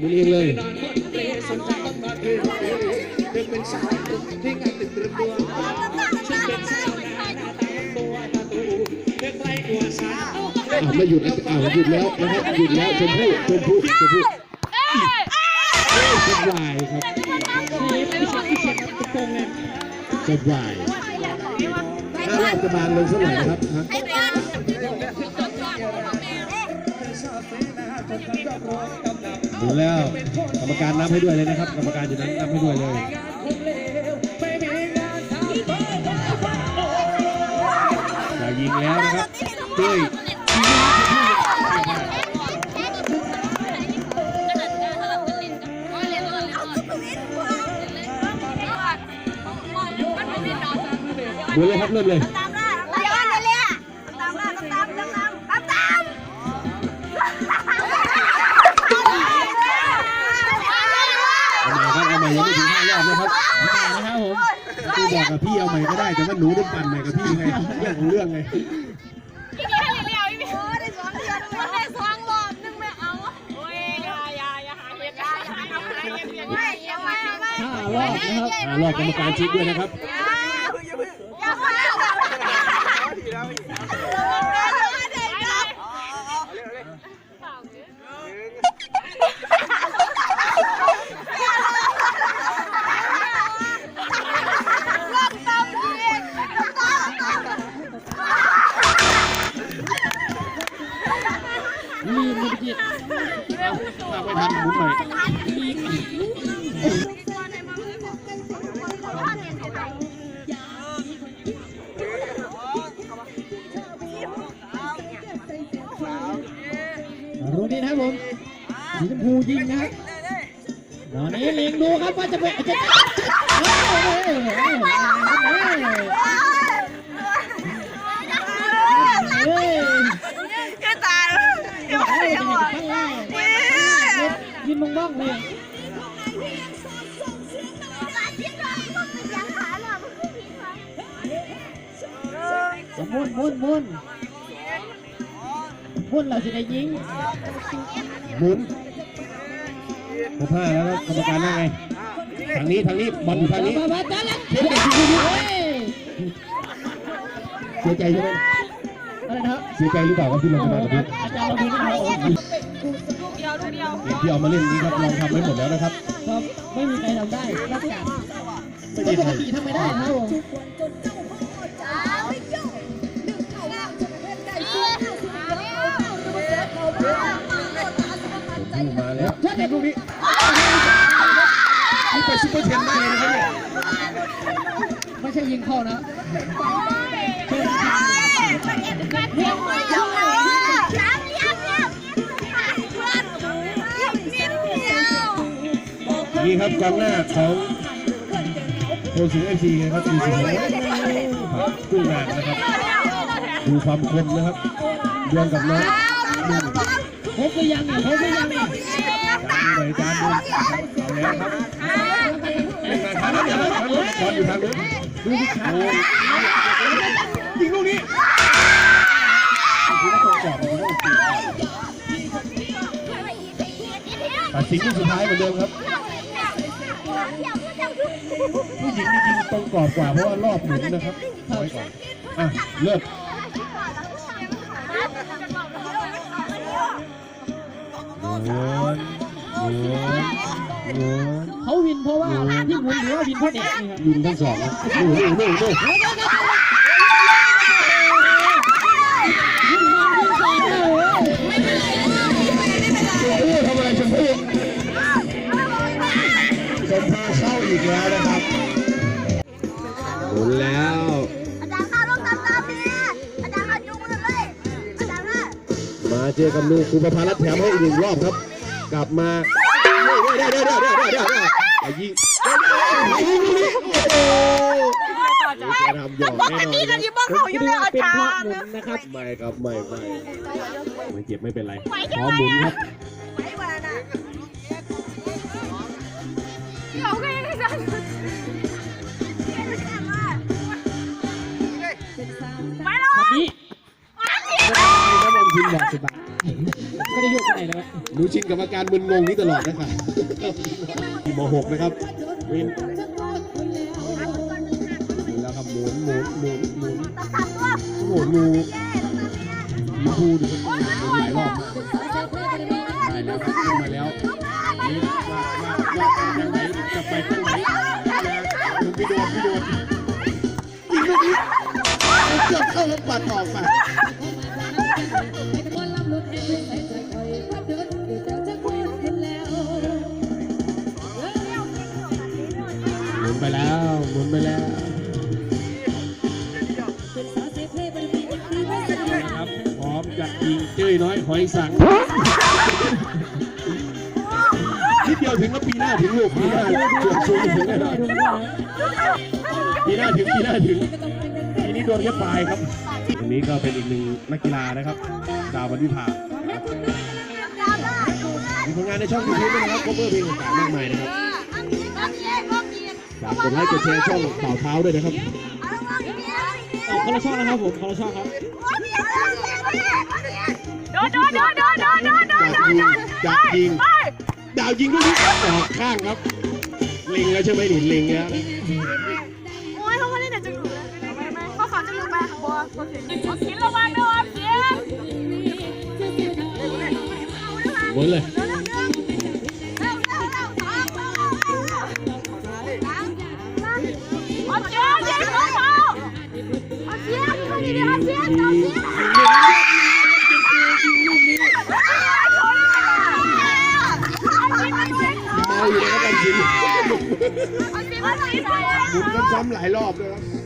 บุญเองเลยเป็นสาวที่งานตึกตึกตัวฉันเป็นสาวหน้าตาตัวตาตูเด็กไรกลัวสาวอ้าวไม่หยุดอ้าวหยุดแล้วนะครับหยุดแล้วชมพู่ชมพู่ชมพู่สบายครับสบายถ้ารอบจะบานลงสักหน่อยครับฮะหมุ นแล้วกรรมการนับให้ด้วยเลยนะครับกรรมการอยู่นั้นนับให้ด้วยเลยจะยิงแล้วนะครับเต้ยหมุนเลยครับเริ่มเลย ม่ครับเอาใหม่ยังไม่ถึงห้ารอบนะครับนะครับผมคือบอกกับพี่เอาใหม่ก็ได้แต่ว่าหนูต้องปั่นใหม่กับพี่ไงเรื่องของเรื่องไงพี่นี่ให้เรียวๆพี่โอ้ได้สองเดือนมันได้สองรอบนึงไม่เอาโอ้ยอย่าอย่าอย่าหาเหตุอย่าหาเอาอะไรอย่างเงี้ไม่อย่าไม่ไม่ห้ารอบนะครับห้ารอบกรรมการชิดด้วยนะครับ เอาไม่ทันหมุนใหม่รูนี้นะครับผมสีชมพูยิงนะครับตอนนี้เล็งดูครับว่าจะเป็นจะเฮ้ยเฮ้ยเฮ้ยเฮ้ยเฮ้ย ก็ตายยังไม่ยังหมด ยิน มองบ้องเลยมุนมุนมุนมุนเราจะได้ยิงหมุนครบห้าแล้วนะกรรมการว่าไงทางนี้ทางนี้บอลอยู่ทางนี้เสียใจใช่ไหมอะไรนะครับเสียใจหรือเปล่าครับที่ลงมาแบบนี้อาจารย์ เราดูนะครับที่เอามาเล่นนี้ครับลองทำไว้หมดแล้วนะครับครับไม่มีใครทำได้นอกจากไม่มีปใครกติทำไม่ได้ครับผมผมมาแล้วเด็กลูกนี้นี่ไปซุปเปอร์เทนได้เลยนะครับเนี่ยไม่ใช่ยิงเข้านะ นี่ครับกองหน้าของโคสูงเอฟซีนะครับมีสิงห์กู้งานนะครับดูความคมนะครับดวลกับน้องนุ่มพบหรือยังเนี่ยพบหรือยังเนี่ยจานดูหน่อยจานดูเอาแล้วครับเล่นงานทางนั้นเดี๋ยวนะครับอลอยู่ทางนู้นดูสิโอ้ยยิงลูกนี้คือว่าตรงกรอบมันต้องตีตัดสินลูกสุดท้ายเหมือนเดิมครับ ผู้หญิงนี่ยิงตรงกรอบกว่าเพราะว่ารอบหมุนนะครับน้อยกว่าอะเริ่มหมุนหมุนหมุนเขาวินเพราะว่าที่หมุนหรือว่าวินเพราะเด็กนี่ครับยิงทั้งสองนะนู่นนู่น ชมพาเข้าอีกแล้วนะครับหมุนแล้วอาจารย์ข้าต้องตามตามเนี่ยอาจารย์ข้าจุกมือเลยอาจารย์ข้ามาเจอกับลูกครูประภารัตน์แถมให้อีกหนึ่งรอบครับ กลับมาเด้เด้เด้เด้เด้เด้เด้ยิงยิงลูกนี้โอ้จะทำหยอกแน่นอนนี่กันยิ้มบ้องเขาอยู่แล้วอาเป็นจารเพราะย์หมุนนะครับไม่ครับไม่ไม่ไม่เจ็บไม่เป็นไรขอหมุนครับ เขาก็ยันี้น้ำมันกินบอกสิบบาทไม่ได้ยกไปไหนเลยหนูชินกับอาการมึนงงนี้ตลอดนะครับที่ม .6 นะครับวินแล้วครับหมุนหมุนหมุนหมุนโอ้โหงูมีพูดูหมุนหลายรอบได้ เกือบเข้าแล้วปัดออกไปหมุนไปแล้วหมุนไปแล้วนะครับพร้อมจะยิงเจ้ยน้อยหอยสังนิดเดียวถึงแล้วปีหน้าถึงลูกปีหน้าเกือบสูงถึงแน่นอนปีหน้าถึงปีหน้าถึง ทีนี้โดนแค่ปลายครับตรงนี้ก็เป็นอีกหนึ่งนักกีฬานะครับ ดาววันวิภามีผลงานในช่องยูทูบด้วยนะครับ cover เพลงต่างๆมากมายนะครับฝากกดไลค์กดแชร์ช่องเป่าเท้าด้วยนะครับออกคนละช่องนะครับผมคนละช่องครับโดนโดนโดนโดนโดนโดนโดนโดนโดนดักยิงดาวยิงลูกนี้ออกข้างครับเล็งแล้วใช่ไหมหนิเล็งแล้ว ศิลวันดูออมสินเว้ยเลยอมสินยิงลูกบอลออมสินคนดีออมสินออมนเออยู่แล้วกัจริงบุญก็ซ้ำหลายรอบเลยครับ